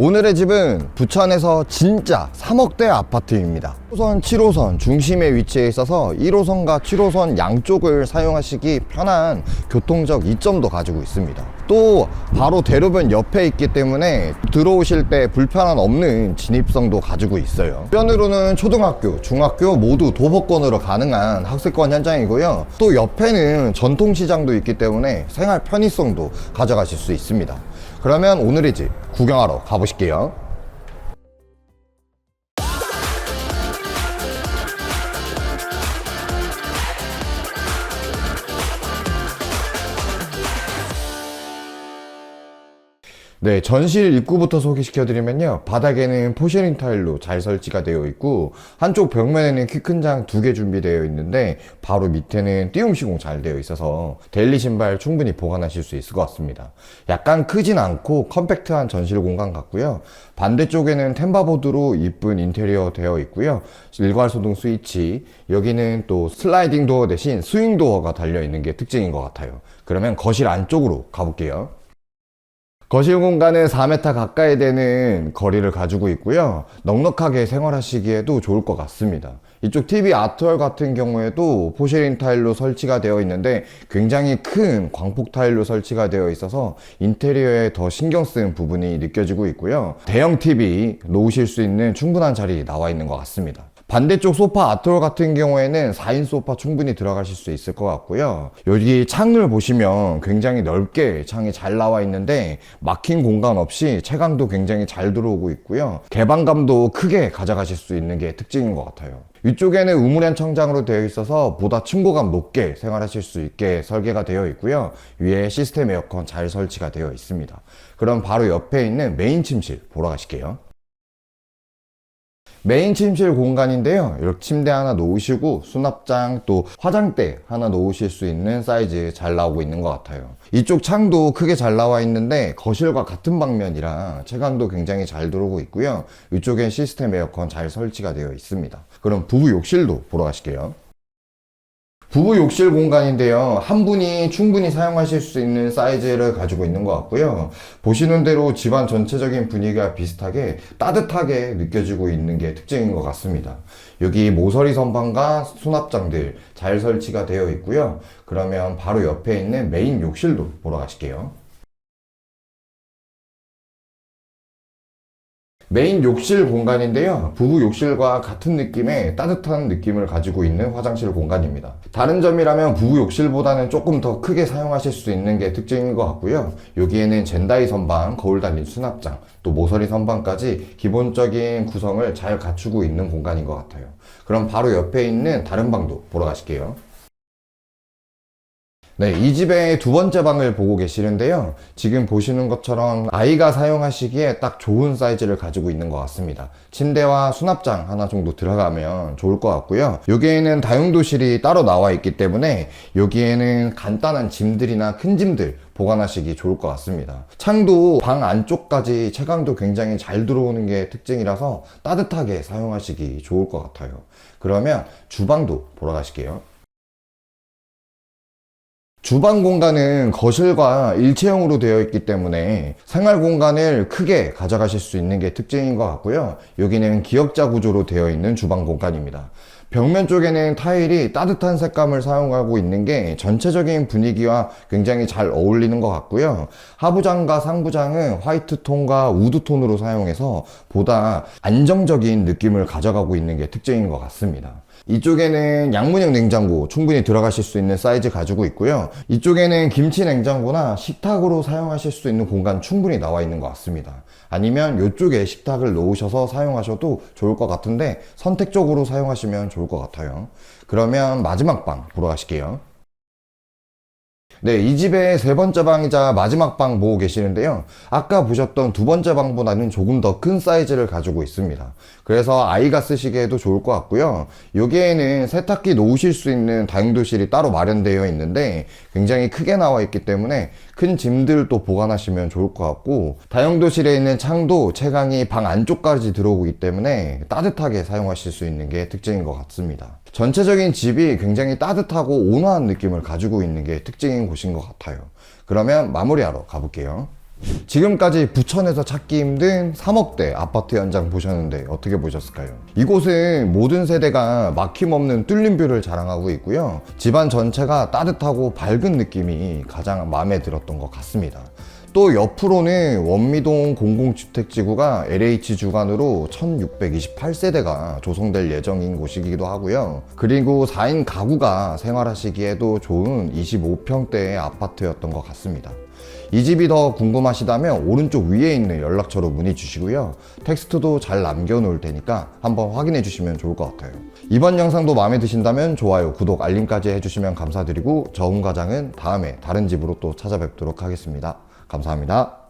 오늘의 집은 부천에서 진짜 3억대 아파트입니다. 1호선, 7호선 중심에 위치해 있어서 1호선과 7호선 양쪽을 사용하시기 편한 교통적 이점도 가지고 있습니다. 또 바로 대로변 옆에 있기 때문에 들어오실 때 불편함 없는 진입성도 가지고 있어요.변으로는 초등학교, 중학교 모두 도보권으로 가능한 학습권 현장이고요. 또 옆에는 전통시장도 있기 때문에 생활 편의성도 가져가실 수 있습니다. 그러면 오늘의 집 구경하러 가보실게요. 네, 전실 입구부터 소개시켜드리면요. 바닥에는 포셔링 타일로 잘 설치가 되어 있고, 한쪽 벽면에는 키 큰 장 두 개 준비되어 있는데, 바로 밑에는 띄움 시공 잘 되어 있어서, 데일리 신발 충분히 보관하실 수 있을 것 같습니다. 약간 크진 않고 컴팩트한 전실 공간 같고요. 반대쪽에는 템바보드로 이쁜 인테리어 되어 있고요. 일괄 소등 스위치, 여기는 또 슬라이딩 도어 대신 스윙 도어가 달려 있는 게 특징인 것 같아요. 그러면 거실 안쪽으로 가볼게요. 거실 공간은 4m 가까이 되는 거리를 가지고 있고요. 넉넉하게 생활하시기에도 좋을 것 같습니다. 이쪽 TV 아트월 같은 경우에도 포쉐린 타일로 설치가 되어 있는데 굉장히 큰 광폭 타일로 설치가 되어 있어서 인테리어에 더 신경 쓰는 부분이 느껴지고 있고요. 대형 TV 놓으실 수 있는 충분한 자리 나와 있는 것 같습니다. 반대쪽 소파 아트월 같은 경우에는 4인 소파 충분히 들어가실 수 있을 것 같고요. 여기 창을 보시면 굉장히 넓게 창이 잘 나와 있는데 막힌 공간 없이 채광도 굉장히 잘 들어오고 있고요. 개방감도 크게 가져가실 수 있는 게 특징인 것 같아요. 위쪽에는 우물형 청장으로 되어 있어서 보다 층고감 높게 생활하실 수 있게 설계가 되어 있고요. 위에 시스템 에어컨 잘 설치가 되어 있습니다. 그럼 바로 옆에 있는 메인 침실 보러 가실게요. 메인 침실 공간인데요. 이렇게 침대 하나 놓으시고 수납장 또 화장대 하나 놓으실 수 있는 사이즈 잘 나오고 있는 것 같아요. 이쪽 창도 크게 잘 나와 있는데 거실과 같은 방면이라 채광도 굉장히 잘 들어오고 있고요. 이쪽엔 시스템 에어컨 잘 설치가 되어 있습니다. 그럼 부부 욕실도 보러 가실게요. 부부 욕실 공간인데요. 한 분이 충분히 사용하실 수 있는 사이즈를 가지고 있는 것 같고요. 보시는 대로 집안 전체적인 분위기가 비슷하게 따뜻하게 느껴지고 있는 게 특징인 것 같습니다. 여기 모서리 선반과 수납장들 잘 설치가 되어 있고요. 그러면 바로 옆에 있는 메인 욕실도 보러 가실게요. 메인 욕실 공간인데요. 부부 욕실과 같은 느낌의 따뜻한 느낌을 가지고 있는 화장실 공간입니다. 다른 점이라면 부부 욕실보다는 조금 더 크게 사용하실 수 있는 게 특징인 것 같고요. 여기에는 젠다이 선반, 거울 달린 수납장, 또 모서리 선반까지 기본적인 구성을 잘 갖추고 있는 공간인 것 같아요. 그럼 바로 옆에 있는 다른 방도 보러 가실게요. 네, 이 집의 두 번째 방을 보고 계시는데요. 지금 보시는 것처럼 아이가 사용하시기에 딱 좋은 사이즈를 가지고 있는 것 같습니다. 침대와 수납장 하나 정도 들어가면 좋을 것 같고요. 여기에는 다용도실이 따로 나와 있기 때문에 여기에는 간단한 짐들이나 큰 짐들 보관하시기 좋을 것 같습니다. 창도 방 안쪽까지 채광도 굉장히 잘 들어오는 게 특징이라서 따뜻하게 사용하시기 좋을 것 같아요. 그러면 주방도 보러 가실게요. 주방 공간은 거실과 일체형으로 되어 있기 때문에 생활 공간을 크게 가져가실 수 있는 게 특징인 것 같고요. 여기는 기역자 구조로 되어 있는 주방 공간입니다. 벽면 쪽에는 타일이 따뜻한 색감을 사용하고 있는 게 전체적인 분위기와 굉장히 잘 어울리는 것 같고요. 하부장과 상부장은 화이트 톤과 우드 톤으로 사용해서 보다 안정적인 느낌을 가져가고 있는 게 특징인 것 같습니다. 이쪽에는 양문형 냉장고 충분히 들어가실 수 있는 사이즈 가지고 있고요. 이쪽에는 김치 냉장고나 식탁으로 사용하실 수 있는 공간 충분히 나와 있는 것 같습니다. 아니면 이쪽에 식탁을 놓으셔서 사용하셔도 좋을 것 같은데 선택적으로 사용하시면 좋을 것 같아요. 그러면 마지막 방 보러 가실게요. 네, 이 집의 세 번째 방이자 마지막 방 보고 계시는데요. 아까 보셨던 두 번째 방보다는 조금 더 큰 사이즈를 가지고 있습니다. 그래서 아이가 쓰시기에도 좋을 것 같고요. 여기에는 세탁기 놓으실 수 있는 다용도실이 따로 마련되어 있는데 굉장히 크게 나와 있기 때문에 큰 짐들도 보관하시면 좋을 것 같고 다용도실에 있는 창도 채광이 방 안쪽까지 들어오기 때문에 따뜻하게 사용하실 수 있는 게 특징인 것 같습니다. 전체적인 집이 굉장히 따뜻하고 온화한 느낌을 가지고 있는 게 특징인 곳인 것 같아요. 그러면 마무리하러 가볼게요. 지금까지 부천에서 찾기 힘든 3억대 아파트 현장 보셨는데 어떻게 보셨을까요? 이곳은 모든 세대가 막힘없는 뚫린 뷰를 자랑하고 있고요. 집안 전체가 따뜻하고 밝은 느낌이 가장 마음에 들었던 것 같습니다. 또 옆으로는 원미동 공공주택지구가 LH 주관으로 1628세대가 조성될 예정인 곳이기도 하고요. 그리고 4인 가구가 생활하시기에도 좋은 25평대의 아파트였던 것 같습니다. 이 집이 더 궁금하시다면 오른쪽 위에 있는 연락처로 문의 주시고요. 텍스트도 잘 남겨놓을 테니까 한번 확인해 주시면 좋을 것 같아요. 이번 영상도 마음에 드신다면 좋아요, 구독, 알림까지 해주시면 감사드리고 저음 과장은 다음에 다른 집으로 또 찾아뵙도록 하겠습니다. 감사합니다.